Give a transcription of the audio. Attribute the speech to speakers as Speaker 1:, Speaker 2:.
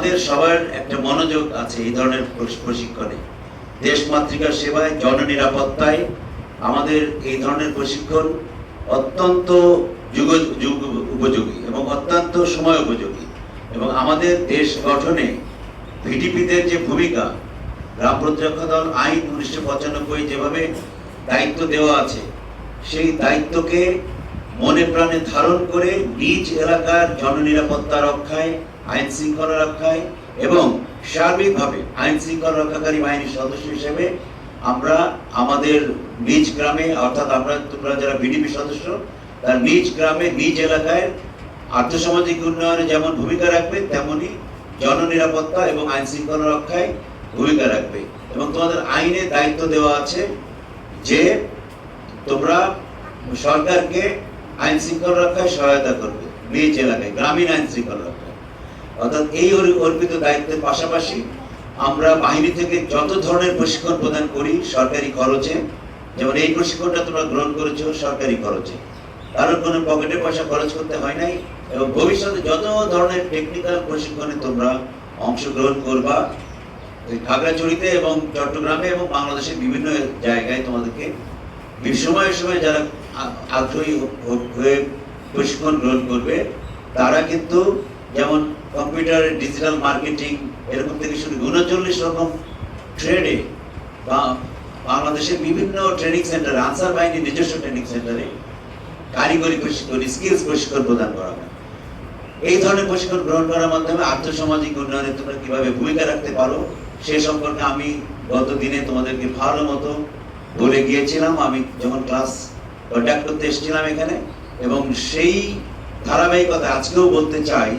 Speaker 1: আমাদের সবার একটা মনোযোগ আছে এই ধরনের প্রশ- প্রশিক্ষণে। দেশমাতৃকার সেবায়, জননিরাপত্তায় আমাদের এই ধরনের প্রশিক্ষণ অত্যন্ত যুগ যুগ উপযোগী এবং অত্যন্ত সময় উপযোগী। এবং আমাদের দেশ গঠনে ভিডিপিদের যে ভূমিকা, গ্রাম প্রতিরক্ষা দল আইন উনিশশো পঁচানব্বই যেভাবে দায়িত্ব দেওয়া আছে, সেই দায়িত্বকে মনে প্রাণে ধারণ করে নিজ এলাকার জননিরাপত্তা রক্ষায়, আইন শৃঙ্খলা রক্ষায় এবং সার্বিকভাবে আইন শৃঙ্খলা রক্ষাকারী বাহিনীর সদস্য হিসেবে আমরা আমাদের নিজ গ্রামে, অর্থাৎ আমরা তোমরা যারা বিডিপি সদস্য, তার নিজ গ্রামে, নিজ এলাকায় আর্থসামাজিক উন্নয়নে যেমন ভূমিকা রাখবে, তেমনি জননিরাপত্তা এবং আইন শৃঙ্খলা রক্ষায় ভূমিকা রাখবে। এবং তোমাদের আইনে দায়িত্ব দেওয়া আছে যে তোমরা সরকারকে আইন শৃঙ্খলা রক্ষায় সহায়তা করবে, নিজ এলাকায়, গ্রামীণ আইন শৃঙ্খলা রক্ষায়। অর্থাৎ এই অর- অর্পিত দায়িত্বের পাশাপাশি আমরা বাহিনী থেকে যত ধরনের প্রশিক্ষণ প্রদান করি, সরকারি খরচে, যেমন এই প্রশিক্ষণটা তোমরা গ্রহণ করেছ, সরকারি খরচে। কারণ কোনো পকেটে পয়সা খরচ করতে হয় নাই, এবং ভবিষ্যতে যত ধরনের টেকনিক্যাল প্রশিক্ষণে তোমরা অংশগ্রহণ করবা খাগড়াছড়িতে এবং চট্টগ্রামে এবং বাংলাদেশের বিভিন্ন জায়গায় তোমাদেরকে সময়ে সময়ে যারা আগ্রহী হয়ে প্রশিক্ষণ গ্রহণ করবে, তারা কিন্তু যেমন কম্পিউটার, ডিজিটাল মার্কেটিং, এরকম থেকে শুরু উনচল্লিশ রকম ট্রেডে বা বাংলাদেশের বিভিন্ন ট্রেনিং সেন্টার, আনসার বাহিনীর নিজস্ব ট্রেনিং সেন্টারে কারিগরি প্রশিক্ষণ, স্কিলস প্রশিক্ষণ প্রদান করা হয়। এই ধরনের প্রশিক্ষণ গ্রহণ করার মাধ্যমে আর্থসামাজিক উন্নয়নে তোমরা কীভাবে ভূমিকা রাখতে পারো, সে সম্পর্কে আমি গত দিনে তোমাদেরকে ভালো মতো বলে গিয়েছিলাম, আমি যখন ক্লাস কন্ট্যাক্ট করতে এসেছিলাম এখানে, এবং সেই ধারাবাহিকতা আজকেও বলতে চাই